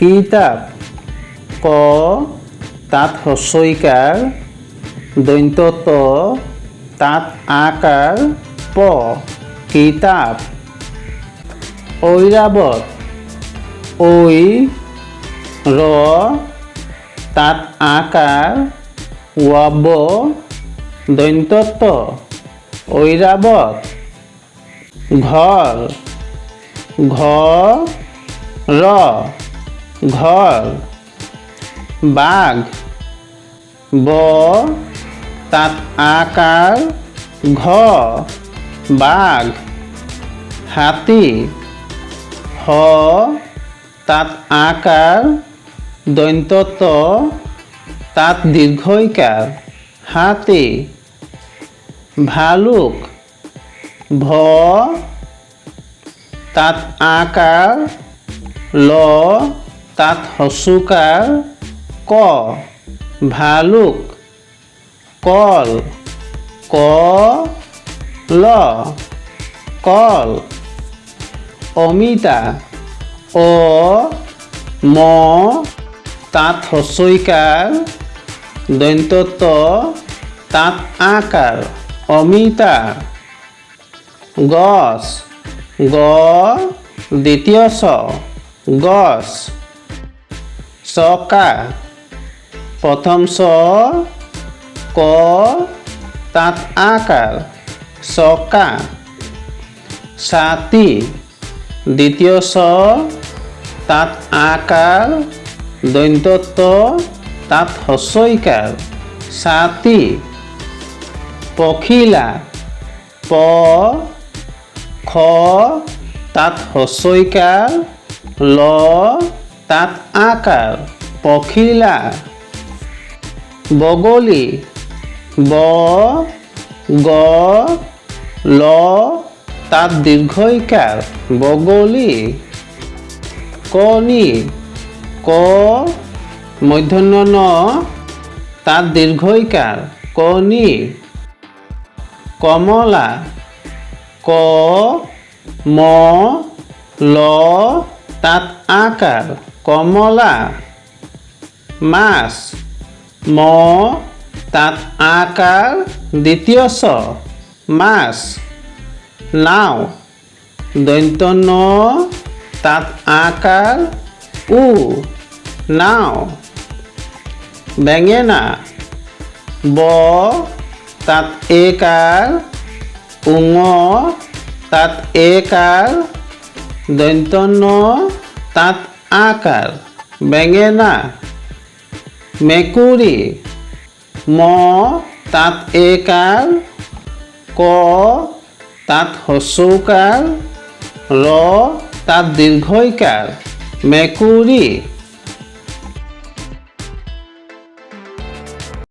কিতাব ক, তাত হস্যইকার দৈন্ত ত তাত আকার, প কিতাব ঐরাবত, ঐ, র, তাত আকার, ওয়াব দৈন্ত ত ঐরাবত, ঘর, ঘ, র। ঘর, বাঘ ব তাত আকার ঘ বাঘ, হাতি, হ, তাত আকার দৈন্ত তাত দীর্ঘইকার, হাতি, ভালুক, ভ, তাত আকার, ল তাত হসুকার ক, ভালুক, কল, ক, ল, কল, অমিতা, অ, ম, তাত হস্যইকার দৈন্ত ত তাত আকার অমিতা, গছ, গ, দ্বিতীয় স, গছ। চকা প্রথম স, ক, তাত আকার। চকা ছাতি দ্বিতীয় স, তাত আকার। দৈন্ত তাত হস্যইকার ছাতি পখিলা। প, খ, তাত হস্যইকার ল তাত আকার, পখিলা, বগলি, ব, গ, ল, তাত দীর্ঘইকার, বগলি কনি ক, মধ্যাহ্ন ন, তাত দীর্ঘইকার কনি কমলা, ক, ম, ল, তাত আকার কমলা মাছ ম তাত আকার দ্বিতীয় স মাছ নাও দৈন্ত ন তাত আকার উ নাও বেঙেনা ব তাত একার উঙ তাত একার দৈন্ত ন তাত আকার বেঙেনা মেকুৰী ম তাঁত একাৰ ক তাঁত হচৌকাৰ ৰ তাঁত দীৰ্ঘইকাৰ মেকুৰী